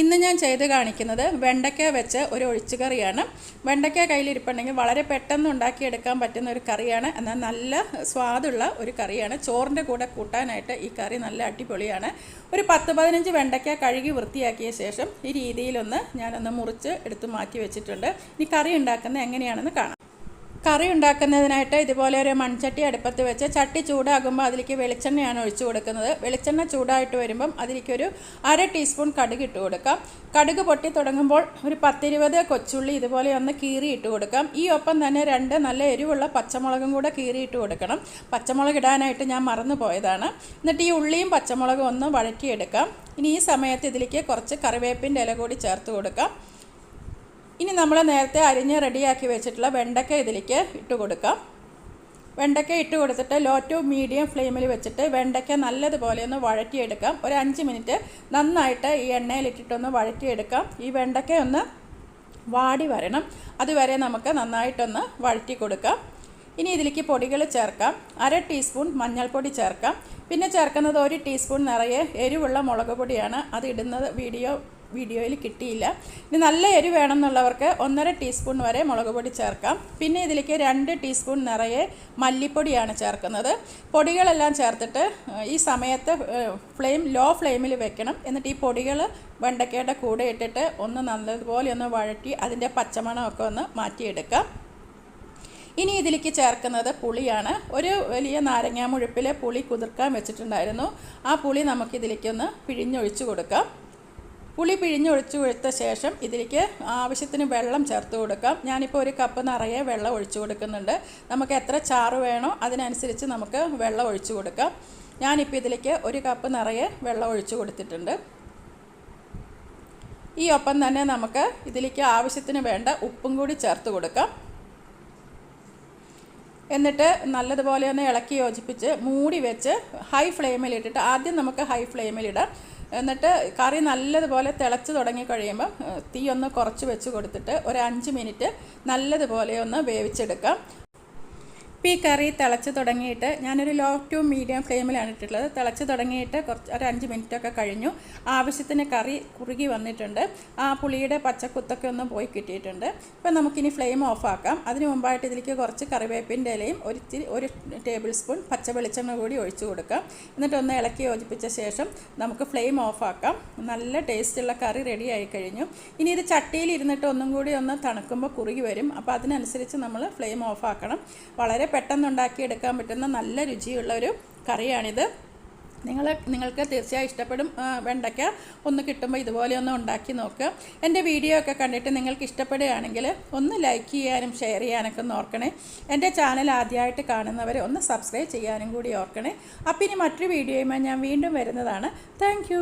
ഇന്ന് ഞാൻ ചെയ്ത് കാണിക്കുന്നത് വെണ്ടയ്ക്ക വെച്ച് ഒരു ഒഴിച്ചുകറിയാണ് വെണ്ടയ്ക്ക കയ്യിലിരിപ്പുണ്ടെങ്കിൽ വളരെ പെട്ടെന്ന് ഉണ്ടാക്കിയെടുക്കാൻ പറ്റുന്ന ഒരു കറിയാണ്. എന്നാൽ നല്ല സ്വാദുള്ള ഒരു കറിയാണ്. ചോറിന്റെ കൂടെ കൂട്ടാനായിട്ട് ഈ കറി നല്ല അടിപൊളിയാണ്. ഒരു പത്ത് പതിനഞ്ച് വെണ്ടയ്ക്ക കഴുകി വൃത്തിയാക്കിയ ശേഷം ഈ രീതിയിലൊന്ന് ഞാനൊന്ന് മുറിച്ച് എടുത്ത് മാറ്റി വെച്ചിട്ടുണ്ട്. ഇനി കറി ഉണ്ടാക്കുന്നത് എങ്ങനെയാണെന്ന് കാണാം. കറി ഉണ്ടാക്കുന്നതിനായിട്ട് ഇതുപോലെ ഒരു മൺചട്ടി അടുപ്പത്ത് വെച്ച് ചട്ടി ചൂടാകുമ്പോൾ അതിലേക്ക് വെളിച്ചെണ്ണയാണ് ഒഴിച്ചു കൊടുക്കുന്നത്. വെളിച്ചെണ്ണ ചൂടായിട്ട് വരുമ്പം അതിലേക്കൊരു അര ടീസ്പൂൺ കടുക് ഇട്ട് കൊടുക്കാം. കടുക് പൊട്ടി തുടങ്ങുമ്പോൾ ഒരു പത്തിരുപത് കൊച്ചുള്ളി ഇതുപോലെ ഒന്ന് കീറി ഇട്ട് കൊടുക്കാം. ഈ ഒപ്പം തന്നെ രണ്ട് നല്ല എരിവുള്ള പച്ചമുളകും കൂടെ കീറി ഇട്ട് കൊടുക്കണം. പച്ചമുളക് ഇടാനായിട്ട് ഞാൻ മറന്നു പോയതാണ്. എന്നിട്ട് ഈ ഉള്ളിയും പച്ചമുളകും ഒന്ന് വഴറ്റിയെടുക്കാം. ഇനി ഈ സമയത്ത് ഇതിലേക്ക് കുറച്ച് കറിവേപ്പിന്റെ ഇല കൂടി ചേർത്ത് കൊടുക്കാം. ഇനി നമ്മൾ നേരത്തെ അരിഞ്ഞ് റെഡിയാക്കി വെച്ചിട്ടുള്ള വെണ്ടയ്ക്ക ഇതിലേക്ക് ഇട്ട് കൊടുക്കാം. വെണ്ടയ്ക്ക ഇട്ട് കൊടുത്തിട്ട് ലോ ടു മീഡിയം ഫ്ലെയിമിൽ വെച്ചിട്ട് വെണ്ടയ്ക്ക നല്ലതുപോലെ ഒന്ന് വഴറ്റിയെടുക്കാം. ഒരു അഞ്ച് മിനിറ്റ് നന്നായിട്ട് ഈ എണ്ണയിലിട്ടിട്ടൊന്ന് വഴറ്റിയെടുക്കാം. ഈ വെണ്ടയ്ക്ക ഒന്ന് വാടി വരണം. അതുവരെ നമുക്ക് നന്നായിട്ടൊന്ന് വഴറ്റി കൊടുക്കാം. ഇനി ഇതിലേക്ക് പൊടികൾ ചേർക്കാം. അര ടീസ്പൂൺ മഞ്ഞൾപ്പൊടി ചേർക്കാം. പിന്നെ ചേർക്കുന്നത് ഒരു ടീസ്പൂൺ നിറയെ എരിവുള്ള മുളക് പൊടിയാണ്. അത് ഇടുന്നത് വീഡിയോ വീഡിയോയിൽ കിട്ടിയില്ല. ഇനി നല്ല എരി വേണമെന്നുള്ളവർക്ക് ഒന്നര ടീസ്പൂൺ വരെ മുളക് പൊടി ചേർക്കാം. പിന്നെ ഇതിലേക്ക് രണ്ട് ടീസ്പൂൺ നിറയെ മല്ലിപ്പൊടിയാണ് ചേർക്കുന്നത്. പൊടികളെല്ലാം ചേർത്തിട്ട് ഈ സമയത്ത് ഫ്ലെയിം ലോ ഫ്ലെയിമിൽ വെക്കണം. എന്നിട്ട് ഈ പൊടികൾ വെണ്ടയ്ക്കയുടെ കൂടെ ഇട്ടിട്ട് ഒന്ന് നല്ലതുപോലെ ഒന്ന് വഴറ്റി അതിന്റെ പച്ചമണമൊക്കെ ഒന്ന് മാറ്റിയെടുക്കാം. ഇനി ഇതിലേക്ക് ചേർക്കുന്നത് പുളിയാണ്. ഒരു വലിയ നാരങ്ങാ മുഴുപ്പിലെ പുളി കുതിർക്കാൻ വെച്ചിട്ടുണ്ടായിരുന്നു. ആ പുളി നമുക്കിതിലേക്കൊന്ന് പിഴിഞ്ഞൊഴിച്ച് കൊടുക്കാം. പുളി പിഴിഞ്ഞൊഴിച്ച് കൊടുത്ത ശേഷം ഇതിലേക്ക് ആവശ്യത്തിന് വെള്ളം ചേർത്ത് കൊടുക്കാം. ഞാനിപ്പോൾ ഒരു കപ്പ് നിറയെ വെള്ളം ഒഴിച്ചു കൊടുക്കുന്നുണ്ട്. നമുക്ക് എത്ര ചാറ് വേണോ അതിനനുസരിച്ച് നമുക്ക് വെള്ളം ഒഴിച്ചു കൊടുക്കാം. ഞാനിപ്പോൾ ഇതിലേക്ക് ഒരു കപ്പ് നിറയെ വെള്ളം ഒഴിച്ചു കൊടുത്തിട്ടുണ്ട്. ഈ ഒപ്പം തന്നെ നമുക്ക് ഇതിലേക്ക് ആവശ്യത്തിന് വേണ്ട ഉപ്പും കൂടി ചേർത്ത് കൊടുക്കാം. എന്നിട്ട് നല്ലതുപോലെ ഒന്ന് ഇളക്കി യോജിപ്പിച്ച് മൂടി വെച്ച് ഹൈ ഫ്ലെയിമിലിട്ടിട്ട് ആദ്യം നമുക്ക് ഹൈ ഫ്ലെയിമിലിടാം എന്നിട്ട് കറി നല്ലതുപോലെ തിളച്ച് തുടങ്ങി കഴിയുമ്പം തീ ഒന്ന് കുറച്ച് വെച്ച് കൊടുത്തിട്ട് ഒരു അഞ്ച് മിനിറ്റ് നല്ലതുപോലെ ഒന്ന് വേവിച്ചെടുക്കാം. ഇപ്പോൾ ഈ കറി തിളച്ച് തുടങ്ങിയിട്ട് ഞാനൊരു ലോ ടു മീഡിയം ഫ്ലെയിമിലാണ് ഇട്ടിട്ടുള്ളത്. തിളച്ച് തുടങ്ങിയിട്ട് കുറച്ച് ഒരു അഞ്ച് മിനിറ്റൊക്കെ കഴിഞ്ഞു. ആവശ്യത്തിന് കറി കുറുകി വന്നിട്ടുണ്ട്. ആ പുളിയുടെ പച്ചക്കുത്തൊക്കെ ഒന്ന് പോയി കിട്ടിയിട്ടുണ്ട്. ഇപ്പം നമുക്കിനി ഫ്ലെയിം ഓഫാക്കാം. അതിന് മുമ്പായിട്ട് ഇതിലേക്ക് കുറച്ച് കറിവേപ്പിന്റെ ഇലയും ഒരു ഒരു ടേബിൾ സ്പൂൺ പച്ച വെളിച്ചെണ്ണ കൂടി ഒഴിച്ചു കൊടുക്കാം. എന്നിട്ടൊന്ന് ഇളക്കി യോജിപ്പിച്ച ശേഷം നമുക്ക് ഫ്ലെയിം ഓഫാക്കാം. നല്ല ടേസ്റ്റുള്ള കറി റെഡി കഴിഞ്ഞു. ഇനി ഇത് ചട്ടിയിൽ ഇരുന്നിട്ട് ഒന്നും കൂടി ഒന്ന് തണുക്കുമ്പോൾ കുറുകി വരും. അപ്പോൾ അതിനനുസരിച്ച് നമ്മൾ ഫ്ലെയിം ഓഫാക്കണം. വളരെ പെട്ടെന്ന് ഉണ്ടാക്കിയെടുക്കാൻ പറ്റുന്ന നല്ല രുചിയുള്ള ഒരു കറിയാണിത്. നിങ്ങൾ നിങ്ങൾക്ക് തീർച്ചയായും ഇഷ്ടപ്പെടും. വെണ്ടയ്ക്ക ഒന്ന് കിട്ടുമ്പോൾ ഇതുപോലെ ഒന്ന് ഉണ്ടാക്കി നോക്കുക എന്റെ വീഡിയോ ഒക്കെ കണ്ടിട്ട് നിങ്ങൾക്ക് ഇഷ്ടപ്പെടുകയാണെങ്കിൽ ഒന്ന് ലൈക്ക് ചെയ്യാനും ഷെയർ ചെയ്യാനൊക്കെ ഒന്ന് ഓർക്കണേ. എന്റെ ചാനൽ ആദ്യമായിട്ട് കാണുന്നവരെ ഒന്ന് സബ്സ്ക്രൈബ് ചെയ്യാനും കൂടി ഓർക്കണേ. അപ്പം ഇനി മറ്റൊരു വീഡിയോയുമായി ഞാൻ വീണ്ടും വരുന്നതാണ്. താങ്ക്